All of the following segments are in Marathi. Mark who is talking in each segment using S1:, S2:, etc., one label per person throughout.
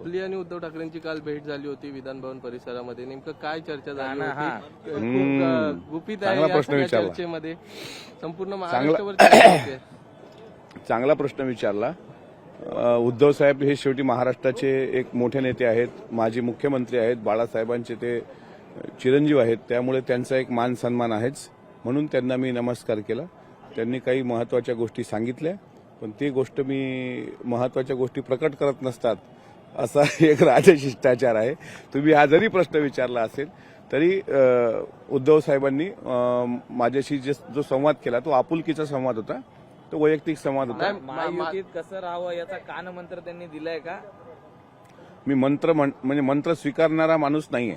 S1: आपली आणि उद्धव ठाकरेंची काल भेट झाली होती विधान भवन परिसरामध्ये. नेमकं काय चर्चा झाली
S2: हा.
S1: होती खूप गुपित आहे या सगळ्या. चर्चेमध्ये. संपूर्ण महाराष्ट्रावर चर्चा होते.
S3: चांगला प्रश्न विचारला. अ, उद्धव साहेब हे शेवटी महाराष्ट्राचे एक मोठे नेते आहेत. माजी मुख्यमंत्री आहेत. बाळासाहेबांचे ते चिरंजीव आहेत. त्यामुळे त्यांचा एक मान सन्मान आहेच. म्हणून त्यांना मी नमस्कार केला. त्यांनी काही महत्त्वाच्या गोष्टी सांगितल्या. पण ती गोष्ट मी महत्त्वाच्या गोष्टी प्रकट करत नसतात. असा एक राजशिष्टाचार आहे. तुम्ही हा जरी प्रश्न विचारला असेल तरी उद्धव साहेबांनी माझ्याशी जे जो संवाद केला तो आपुलकीचा संवाद होता. तो वैयक्तिक संवाद होता.
S2: महायुतीत कसं राहावं याचा कानमंत्र त्यांनी दिलाय का?
S3: मी मंत्र म्हण- म्हणजे मंत्र स्वीकारणारा माणूस नाहीये.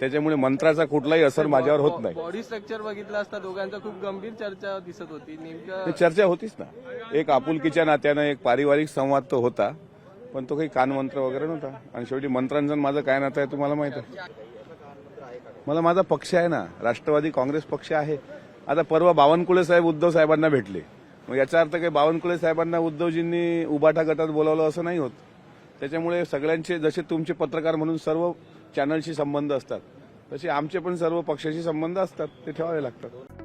S3: त्याच्यामुळे मंत्राचा कुठलाही असर माझ्यावर होत नाही.
S1: बॉडी स्ट्रक्चर बघितलं असता दोघांचा खूप गंभीर चर्चा दिसत होती. नेमकं
S3: चर्चा होतीच ना. एक आपुलकीच्या नात्यानं एक पारिवारिक संवाद तो होता. पण तो काही कानमंत्र वगैरे नव्हता. आणि शेवटी मंत्रांचं माझं काय नातं आहे तुम्हाला माहीत आहे. मला माझा पक्ष आहे ना राष्ट्रवादी काँग्रेस पक्ष आहे. आता परवा बावनकुळे साहेब उद्धव साहेबांना भेटले. मग याचा अर्थ काही बावनकुळे साहेबांना उद्धवजींनी उबाठा गटात बोलावलं असं नाही होत. त्याच्यामुळे सगळ्यांचे जसे तुमचे पत्रकार म्हणून सर्व चॅनलशी संबंध असतात तसे आमचे पण सर्व पक्षाशी संबंध असतात ते ठेवावे लागतात.